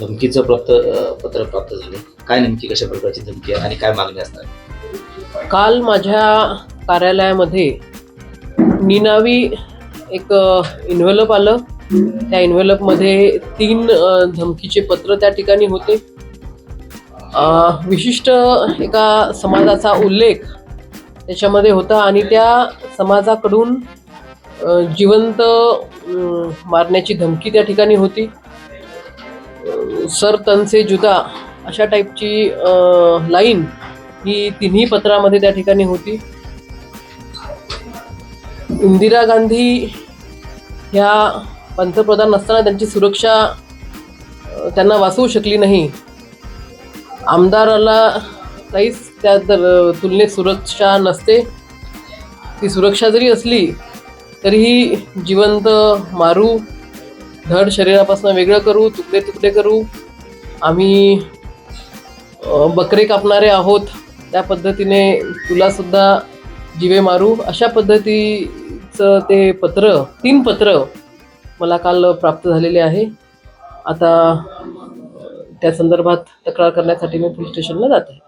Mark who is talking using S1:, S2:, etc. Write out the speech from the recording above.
S1: धमकीचं प्राप्त पत्र प्राप्त झाले. काय नेमकी कशा प्रकारची धमकी आणि काय मागणी असतात?
S2: काल माझ्या कार्यालयामध्ये निनावी एक इन्व्हेलप आलं. त्या इन्व्हेलपमध्ये तीन धमकीचे पत्र त्या ठिकाणी होते. विशिष्ट एका समाजाचा उल्लेख त्याच्यामध्ये होता आणि त्या समाजाकडून जिवंत मारण्याची धमकी त्या ठिकाणी होती. सर तनसे जुदा अशा टाईपची लाईन ही तिन्ही पत्रामध्ये त्या ठिकाणी होती. इंदिरा गांधी ह्या पंतप्रधान नसताना त्यांची सुरक्षा त्यांना वाचवू शकली नाही. आमदाराला काहीच त्या तुलनेत सुरक्षा नसते. ती सुरक्षा जरी असली तरीही जिवंत मारू धड शरीरापासून वेगळं करू तुकडे तुकडे करू आम्ही बकरे कापणारे आहोत त्या पद्धतीने तुलासुद्धा जिवे मारू. अशा पद्धतीचं ते पत्र तीन पत्र मला काल प्राप्त झालेले आहे. आता त्या संदर्भात तक्रार करण्यासाठी मी पोलीस स्टेशनला जाते